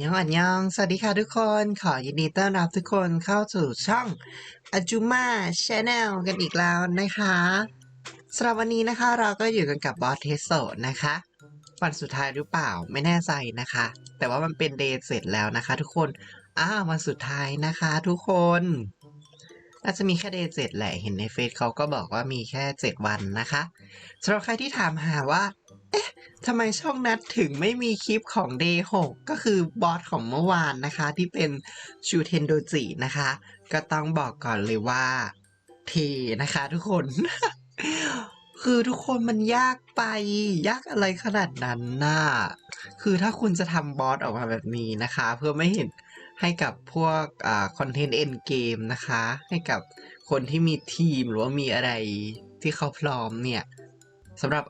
ยองอันยอง สวัสดีค่ะทุกคน ขอยินดีต้อนรับทุกคนเข้าสู่ช่องอาจูมาชาแนลกันอีกแล้วนะคะสำหรับวันนี้นะคะเราก็อยู่กันกับบอสเทสโซนะคะ วันสุดท้ายหรือเปล่าไม่แน่ใจนะคะ แต่ว่ามันเป็นเดย์เสร็จแล้วนะคะ ทุกคนอ้าววันสุดท้ายนะคะทุกคนน่าจะมีแค่เดย์เจ็ดแหละเห็นในเฟซเขาก็บอกว่ามีแค่เจ็ดวันนะคะสำหรับใครที่ถามหาว่า เอ๊ะทำไมช่องนัดถึงไม่มีคลิปของ Day 6 ก็คือบอสของเมื่อวานนะคะ ที่เป็นชูเทนโดจินะคะ ก็ต้องบอกก่อนเลยว่า เทนะคะทุกคน คือทุกคนมันยากไป ยากอะไรขนาดนั้นน่ะคือถ้าคุณจะทำบอสออกมาแบบนี้นะคะ เพื่อไม่เห็นให้กับพวกคอนเทนต์เอ็นเกมนะคะ ให้กับคนที่มีทีมหรือว่ามีอะไรที่เขาพร้อมเนี่ยสำหรับ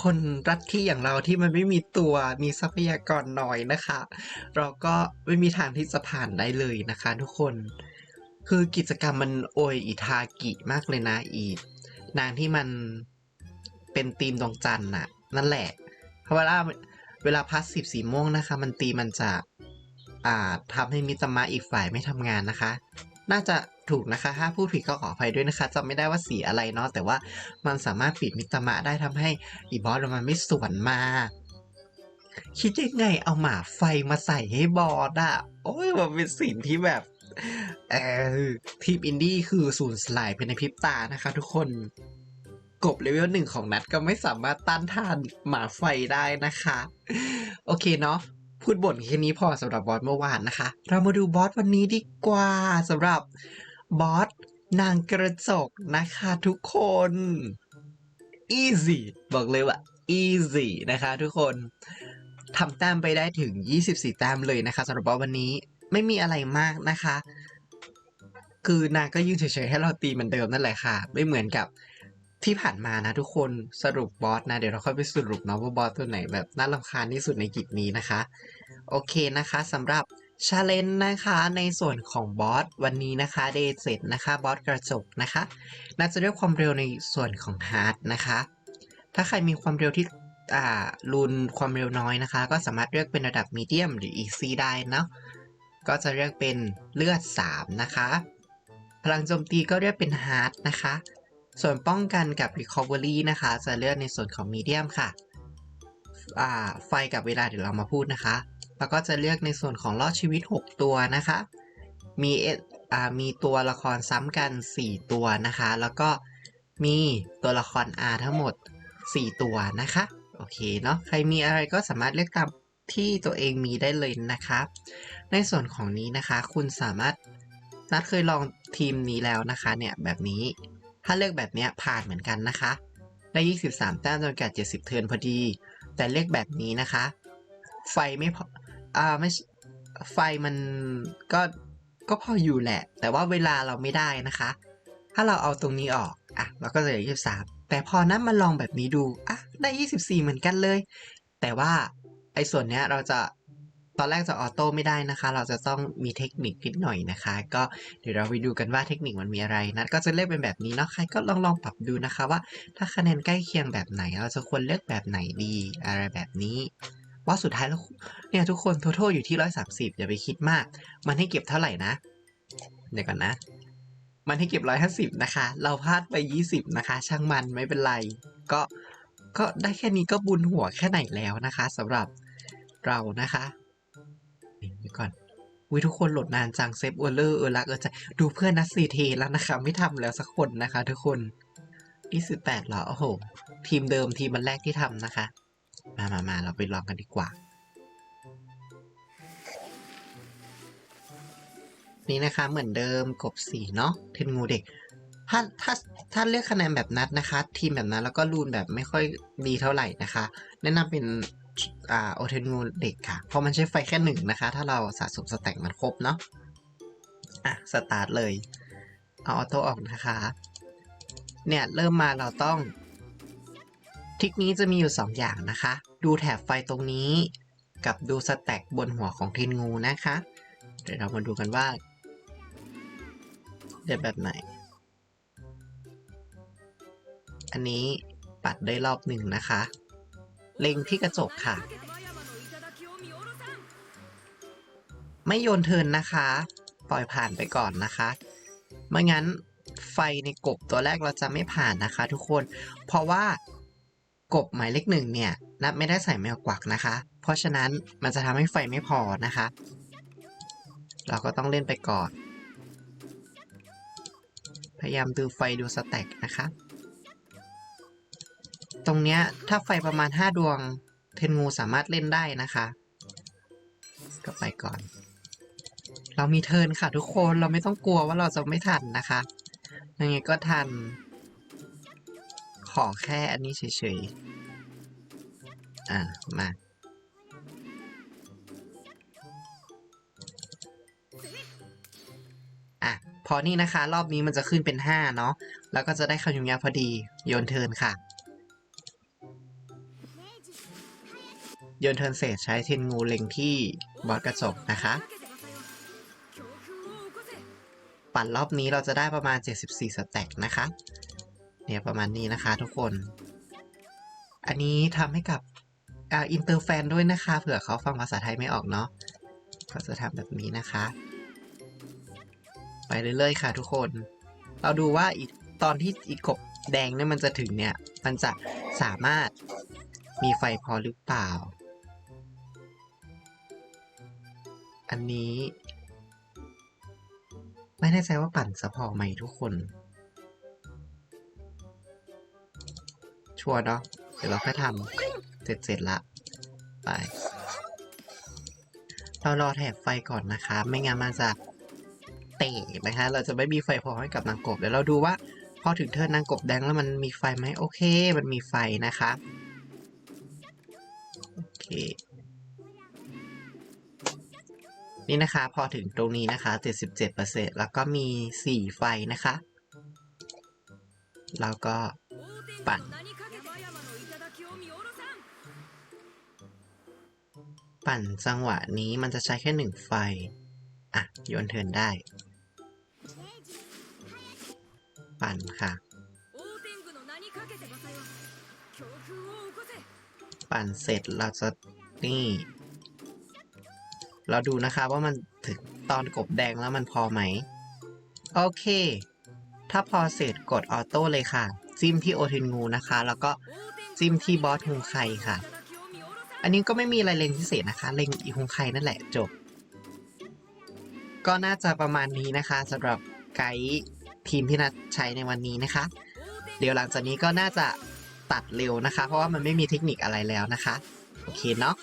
คนรัฐที่อย่างเราที่มันไม่มีตัวมีทรัพยากรน้อยนะคะ เราก็ไม่มีทางที่จะผ่านได้เลยนะคะ ทุกคน คือกิจกรรมมันโอยอิทากิมากเลยนะอีนางที่มันเป็นธีมดวงจันทร์น่ะ นั่นแหละเพราะเวลาเวลาพัสสีสีม่วงนะคะ มันตีมันจะอ่าทำให้มิตรมะอีกฝ่ายไม่ทำงานนะคะ น่าจะ ถูกนะคะ ถ้าพูดผิดก็ขออภัยด้วยนะคะจำไม่ได้ว่าสีอะไรเนาะ แต่ว่ามันสามารถปิดมิตรมะได้ทำให้อีบอสมันไม่สวนมา คิดยังไงเอาหมาไฟมาใส่ให้บอสอะโอ้ยมันเป็นสิ่งที่แบบเออทีมอินดี้คือสูญสลายเป็นในพริบตานะคะ ทุกคนกบเลเวลหนึ่งของนัดก็ไม่สามารถต้านทานหมาไฟได้นะคะ โอเคเนาะพูดบ่นแค่นี้พอสำหรับบอสเมื่อวานนะคะ เรามาดูบอสวันนี้ดีกว่าสำหรับ บอส นางกระจกนะคะทุกคน easy บอกเลยว่า easy นะคะทุกคนทำแต้มไปได้ถึง 24 แต้มเลยนะคะสำหรับบอสวันนี้ไม่มีอะไรมากนะคะ คือนางก็ยืนเฉยๆให้เราตีเหมือนเดิมนั่นแหละค่ะ ไม่เหมือนกับที่ผ่านมานะทุกคนสรุปบอสนะ เดี๋ยวเราค่อยไปสรุปเนาะว่าบอสตัวไหนแบบน่ารำคาญที่สุดในกิจนี้นะคะ โอเคนะคะสำหรับ ชาเลนจ์นะคะในส่วนของบอสวันนี้นะคะเดย์เจ็ดนะคะบอสกระจกนะคะน่าจะเรียกความเร็วในส่วนของฮาร์ดนะคะ ถ้าใครมีความเร็วที่อ่ารูนความเร็วน้อยนะคะ ก็สามารถเลือกเป็นระดับมีเดียมหรือ easy ได้เนาะก็จะเรียกเป็นเลือด 3 นะคะ พลังโจมตีก็เรียกเป็นฮาร์ดนะคะ ส่วนป้องกันกับ recovery นะคะ จะเลือกในส่วนของมีเดียมค่ะอ่าไฟกับเวลาเดี๋ยวเรามาพูดนะคะ แล้วก็จะเลือกในส่วนของรอดชีวิต 6 ตัวนะคะ มีเออ่ามีตัวละครซ้ำกัน 4 ตัวนะคะ แล้วก็มีตัวละคร R ทั้งหมด 4 ตัวนะคะ โอเคเนาะ ใครมีอะไรก็สามารถเลือกตามที่ตัวเองมีได้เลยนะคะ ในส่วนของนี้นะคะ คุณสามารถนัดเคยลองทีมนี้แล้วนะคะ เนี่ยแบบนี้ ถ้าเลือกแบบเนี้ยผ่านเหมือนกันนะคะ ได้ 23 แต้มจนกัด 70 เทิร์นพอดี แต่เลือกแบบนี้นะคะ ไฟไม่พอ อ่าไม่ไฟมันก็ก็พออยู่แหละ แต่ว่าเวลาเราไม่ได้นะคะ ถ้าเราเอาตรงนี้ออกอะเราก็จะเหลือ23 แต่พอนั้นมาลองแบบนี้ดูอะได้ 24 เหมือนกันเลย แต่ว่าไอ้ส่วนเนี้ยเราจะตอนแรกจะออโต้ไม่ได้นะคะ เราจะต้องมีเทคนิคนิดหน่อยนะคะ ก็เดี๋ยวเราไปดูกันว่าเทคนิคมันมีอะไรนัดก็จะเลือกเป็นแบบนี้เนาะใครก็ลองลองปรับดูนะคะว่า ถ้าคะแนนใกล้เคียงแบบไหน เราจะควรเลือกแบบไหนดีอะไรแบบนี้ ว่าสุดท้ายแล้วเนี่ยทุกคนทั้อยู่ที่130อย่าไปคิดมาก มันให้เก็บเท่าไหร่นะ เดี๋ยวก่อนนะ มันให้เก็บ150นะคะ เราพลาดไป20นะคะ ช่างมันไม่เป็นไร ก็ก็ได้แค่นี้ก็บุญหัวแค่ไหนแล้วนะคะสำหรับเรานะคะเดี๋ยวก่อนวิทุกคนโหลดนานจังเซฟอเลอร์เออรักเออใจดูเพื่อนนัดซีเทแล้วนะคะ ไม่ทำแล้วสักคนนะคะ ทุกคน28เหรอโอ้โห ทีมเดิมทีมมันแรกที่ทำนะคะ มามามาเราไปลองกันดีกว่า นี่นะคะเหมือนเดิมกบสีเนาะเทนงูเด็ก ถ้าถ้าถ้าเลือกคะแนนแบบนัดนะคะ ทีมแบบนั้นแล้วก็รูนแบบไม่ค่อยดีเท่าไหร่นะคะ แนะนำเป็นอ่าโอเทนงูเด็กค่ะ เพราะมันใช้ไฟแค่หนึ่งนะคะ ถ้าเราสะสมสแต็กมันครบเนาะอะสตาร์ทเลย เอาออโต้ออกนะคะ เนี่ยเริ่มมาเราต้องทริกนี้จะมีอยู่ 2 อย่างนะคะ ดูแถบไฟตรงนี้ กับดูสแต็กบนหัวของเทนงูนะคะ เดี๋ยวเรามาดูกันว่าเรียบแบบไหน อันนี้ปัดได้รอบหนึ่งนะคะ เล็งที่กระจกค่ะ ไม่โยนเทินนะคะ ปล่อยผ่านไปก่อนนะคะ ไม่งั้นไฟในกบตัวแรกเราจะไม่ผ่านนะคะทุกคน เพราะว่ากบหมายเลขหนึ่งเนี่ย นับไม่ได้ใส่แมวกวักนะคะ เพราะฉะนั้นมันจะทำให้ไฟไม่พอนะคะ เราก็ต้องเล่นไปก่อน พยายามดูไฟดูสแต็กนะคะ ตรงเนี้ยถ้าไฟประมาณ 5 ดวง เทนงูสามารถเล่นได้นะคะ ก็ไปก่อน เรามีเทินค่ะทุกคนเราไม่ต้องกลัวว่าเราจะไม่ทันนะคะ ยังไงก็ทัน ขอแค่อันนี้เฉยๆ อะ มาอะพอนี่นะคะ รอบนี้มันจะขึ้นเป็น 5 เนาะแล้วก็จะได้คำยุงยาพอดี โยนเทินค่ะ โยนเทินเสร็จใช้เทนงูเล็งที่บอสกระจกนะคะ ปั่นรอบนี้เราจะได้ประมาณ 74 สแต็กนะคะ เนี่ยประมาณนี้นะคะทุกคน อันนี้ทำให้กับ อ่าอินเตอร์แฟนด้วยนะคะ เผื่อเขาฟังภาษาไทยไม่ออกเนาะก็จะทำแบบนี้นะคะ ไปเรื่อยๆค่ะทุกคน เราดูว่าอีกตอนที่อีกบแดงเนี่ยมันจะถึงเนี่ย มันจะสามารถมีไฟพอหรือเปล่า อันนี้ ไม่แน่ใจว่าปั่นจะพอไหมทุกคน ชัวร์เนาะเดี๋ยวเราค่อยทำ เสร็จเสร็จละ ไป เรารอแถบไฟก่อนนะคะ ไม่งั้นมันจะเตะนะคะ เราจะไม่มีไฟพอให้กับนางกบเดี๋ยวเราดูว่า พอถึงเทิร์นนางกบแดงแล้วมันมีไฟไหมโอเค มันมีไฟนะคะโอเคนี่นะคะพอถึงตรงนี้นะคะ 77%แล้วก็มี 4 ไฟนะคะ แล้วก็ปั่น ปั่นจังหวะนี้มันจะใช้แค่หนึ่งไฟ อะโยนเทินได้ ปั่นค่ะ ปั่นเสร็จเราจะนี่ เราดูนะคะว่ามันถึงตอนกบแดงแล้วมันพอไหม โอเค ถ้าพอเสร็จกดออโต้เลยค่ะ จิ้มที่โอเทนงูนะคะ แล้วก็จิ้มที่บอสฮงไคค่ะ อันนี้ก็ไม่มีอะไรเล็งพิเศษนะคะ เล็งอีคงไคนั่นแหละจบ ก็น่าจะประมาณนี้นะคะสำหรับไกด์ทีมที่นัดใช้ในวันนี้นะคะ เดี๋ยวหลังจากนี้ก็น่าจะตัดเร็วนะคะ เพราะว่ามันไม่มีเทคนิคอะไรแล้วนะคะ โอเคเนาะ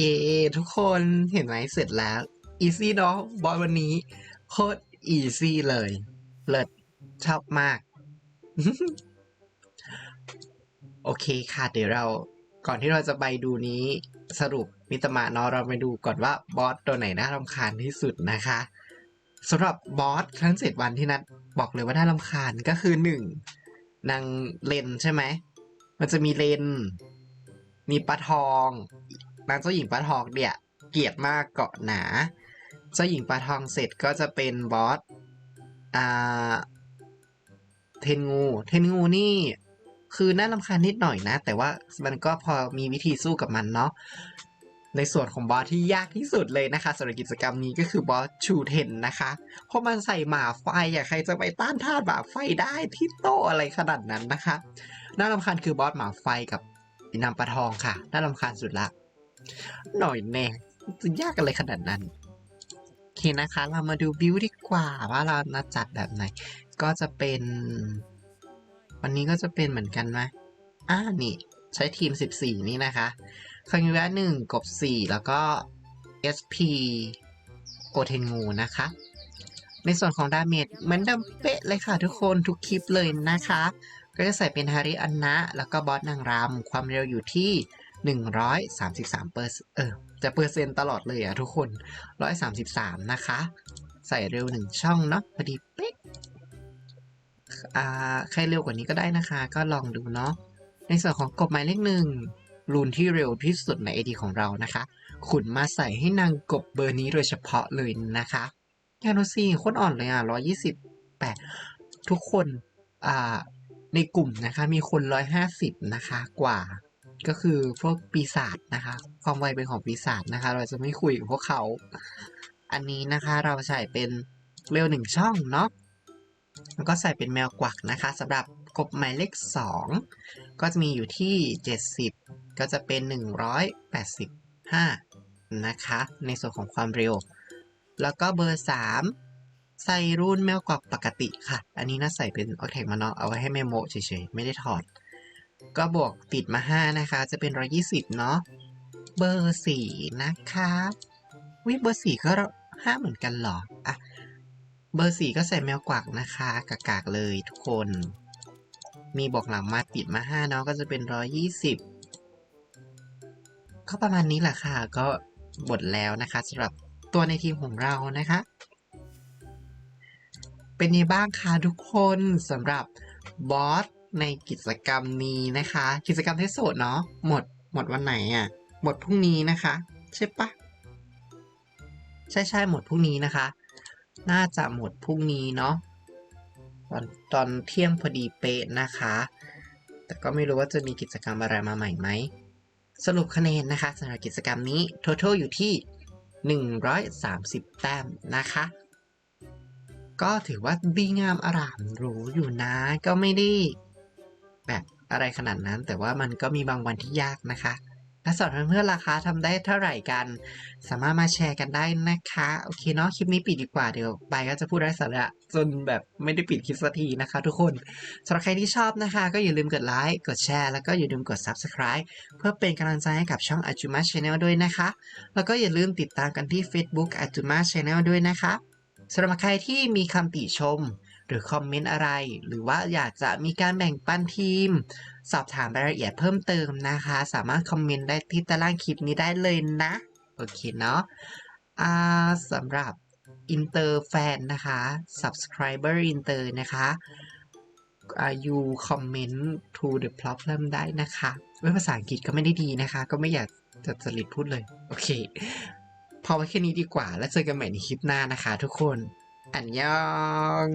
เย้ทุกคนเห็นไหมเสร็จแล้วอีซี่เนาะบอลวันนี้ โคตรอีซี่เลยเลิศชอบมาก โอเคค่ะ เดี๋ยวเราก่อนที่เราจะไปดูนี้สรุปมิตรมาเนาะเราไปดูก่อนว่าบอสตัวไหนน่ารำคาญที่สุดนะคะสำหรับบอสทั้งเจ็ดวันที่นัดบอกเลยว่าน่ารำคาญก็คือหนึ่งนางเลนใช่ไหม มันจะมีเลน มีปลาทอง นางเจ้าหญิงปลาทองเนี่ยเกลียดมากเกาะหนา เจ้าหญิงปลาทองเสร็จก็จะเป็นบอสอ่าเทนงู เทนงูนี่คือน่ารำคาญนิดหน่อยนะ แต่ว่ามันก็พอมีวิธีสู้กับมันเนาะในส่วนของบอสที่ยากที่สุดเลยนะคะสำหรับกิจกรรมนี้ก็คือบอสชูเทนนะคะ เพราะมันใส่หมาไฟอะใครจะไปต้านท่าหมาไฟได้ที่โตอะไรขนาดนั้นนะคะ น่ารำคาญคือบอสหมาไฟกับนางปลาทองค่ะ น่ารำคาญสุดละ หน่อยแน่จะยากอะไรขนาดนั้น โอเคนะคะ เรามาดูบิวดีกว่าว่าเราจะจัดแบบไหน ก็จะเป็น วันนี้ก็จะเป็นเหมือนกันไหมอ่านี่ ใช้ทีม 14 นี่นะคะคังยูระหนึ่งกบ 4 แล้วก็ SP โอเทนงูนะคะ ในส่วนของดาเมจเหมือนเดิมเป๊ะเลยค่ะทุกคนทุกคลิปเลยนะคะ ก็จะใส่เป็นฮาริอันนะ แล้วก็บอสนางรำความเร็วอยู่ที่ 133เปอร์เออจะเปอร์เซ็นต์ตลอดเลยอะทุกคน 133 นะคะ ใส่เร็วหนึ่งช่องเนาะพอดีเป๊ะอ่าใครเร็วกว่านี้ก็ได้นะคะ ก็ลองดูเนาะในส่วนของกบหมายเลขหนึ่งรูนที่เร็วที่สุดในไอดีของเรานะคะ ขุนมาใส่ให้นางกบเบอร์นี้โดยเฉพาะเลยนะคะยาโนซีโคตรอ่อนเลยอะร้อยี่สิบแปดทุกคนอ่าในกลุ่มนะคะ มีคนร้อยห้าสิบนะคะกว่า ก็คือพวกปีศาจนะคะ ความไวเป็นของปีศาจนะคะ เราจะไม่คุยกับพวกเขา อันนี้นะคะเราใส่เป็นเร็วหนึ่งช่องเนาะแล้วก็ใส่เป็นแมวกวักนะคะสำหรับกบหมายเลขสองก็จะมีอยู่ที่เจ็ดสิบก็จะเป็นหนึ่งร้อยแปดสิบห้านะคะ ในส่วนของความเร็ว แล้วก็เบอร์สามใส่รุ่นแมวกวักปกติค่ะ อันนี้น่าใส่เป็นออแทกมาเนาะเอาไว้ให้แมโมเฉยๆ ไม่ได้ถอด ก็บวกติดมา 5 นะคะ จะเป็น 120 เนาะ เบอร์ 4 นะคะวิเบอร์ 4 ก็ห้าเหมือนกันหรอ อะ เบอร์ 4 ก็ใส่แมวกวักนะคะ กากากๆเลยทุกคน มีบอกหลังมาติดมา 5 เนาะ ก็จะเป็น 120 ก็ประมาณนี้แหละค่ะ ก็หมดแล้วนะคะสำหรับตัวในทีมของเรานะคะ เป็นยังไงบ้างคะทุกคนสำหรับบอส ในกิจกรรมนี้นะคะ กิจกรรมเทสโซดเนาะหมดหมดวันไหนอะ่ะหมดพรุ่งนี้นะคะ ใช่ปะใช่ใช่หมดพรุ่งนี้นะคะ น่าจะหมดพรุ่งนี้เนาะตอนตอนเที่ยงพอดีเป๊ะนะคะ แต่ก็ไม่รู้ว่าจะมีกิจกรรมอะไรมาใหม่ไหม สรุปคะแนนนะคะสำหรับกิจกรรมนี้ total อยู่ที่ 130 แต้มนะคะ ก็ถือว่าดีงามอร่ามหรูอยู่นะ ก็ไม่ได้ แบบอะไรขนาดนั้น แต่ว่ามันก็มีบางวันที่ยากนะคะและสำหรับเพื่อนราคาทำได้เท่าไหร่กัน สามารถมาแชร์กันได้นะคะ โอเคเนาะคลิปนี้ปิดดีกว่าเดี๋ยวไปก็จะพูดไร้สาระจนแบบไม่ได้ปิดคลิปสักทีนะคะ ทุกคนสำหรับใครที่ชอบนะคะ ก็อย่าลืมกดไลค์กดแชร์แล้วก็อย่าลืมกด subscribe เพื่อเป็นกำลังใจให้กับช่อง Ajuma Channel ด้วยนะคะ แล้วก็อย่าลืมติดตามกันที่ Facebook Ajuma Channel ด้วยนะคะสำหรับใครที่มีคำติชม หรือคอมเมนต์อะไร หรือว่าอยากจะมีการแบ่งปันทีม สอบถามรายละเอียดเพิ่มเติมนะคะ สามารถคอมเมนต์ได้ที่ตารางคลิปนี้ได้เลยนะ โอเคเนาะสำหรับอินเตอร์แฟนนะคะ subscriber อินเตอร์นะคะอ่า you comment to the problem ได้นะคะเว้ยภาษาอังกฤษก็ไม่ได้ดีนะคะ ก็ไม่อยากจะจริตพูดเลย โอเค พอไว้แค่นี้ดีกว่า แล้วเจอกันใหม่ในคลิปหน้านะคะทุกคน อันยอง